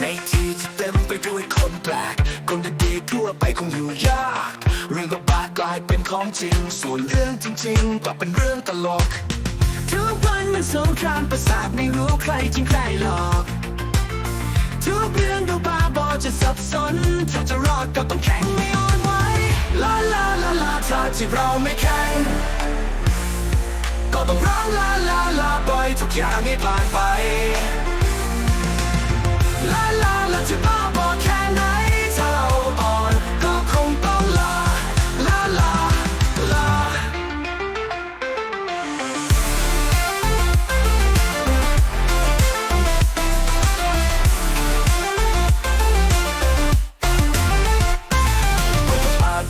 ในที่ที่เต็มไปด้วยคนแปลก คนดีๆทั่วไปคงอยู่ยาก เรื่องระบาๆกลายเป็นของจริง ส่วนเรื่องจริงๆกลับเป็นเรื่องตลก ทุกวันมันสงครามประสาทไม่รู้ใครจริงใครหลอก ทุกเรื่องดูบ้าบอจะสับสน ถ้าจะรอดก็ต้องแข่งไม่อ่อนไหวลาลาลาลาถ้าที่เราไม่แข่ง ต้องร้องลาลาลาปล่อยทุกอย่างให้ผ่านไป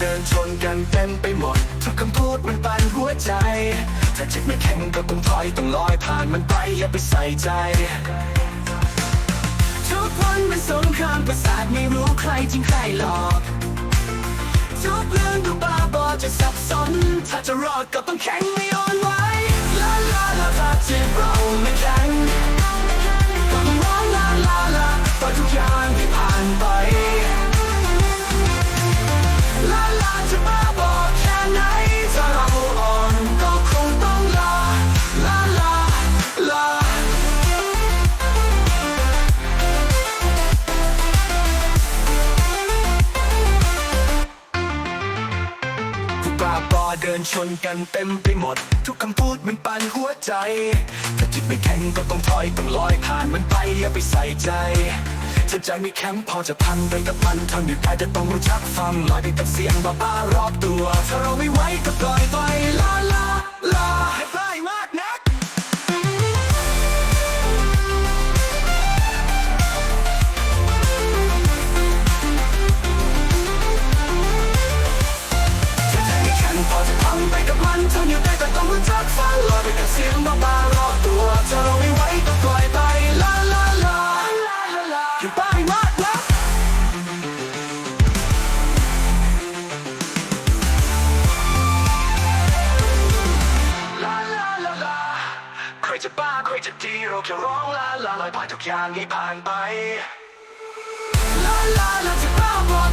เดินชนกันเต็มไปหมด ทุกคำพูดมันปั่นหัวใจ ถ้าจิตไม่แข็งก็ต้องถอยต้องลอยผ่านมันไปอย่าไปใส่ใจ ทุกคนมันสงครามประสาทไม่รู้ใครจริงใครหลอกทุกเรื่องดูบ้าบอจะสับสน ถ้าจะรอดก็ต้องแข็งไม่ นชนกันเต็มไปหมด ทุกคำพูดมันปั่นหัวใจ ถ้าจิตไม่แข็งก็ต้องถอยต้องลอยผ่านมันไปอย่าไปใส่ใจถ้าใจไม่แข็งพอจะพังไปกับมันทำอยู่ได้จะต้องรู้จักฟังลอยไปกับเสียงบ้าๆรอบตัว ถ้าเราไม่ไหวก็ปล่อยไปลาลาลาให้ป ทนอยู่ได้แต่ต้องรู้จักฟังลอยไปกับเสียงบ้าๆรอตัวถ้าเราไม่ไหวก็ปล่อยไปลาลาลาลาลาลาอย่าไปมากนักลาลาลาลาใครจะบ้าใครจะดีเราจะร้องลาลาลอยผ่านทุกอย่างให้ผ่านไปลาลาลาจะบ้าบอ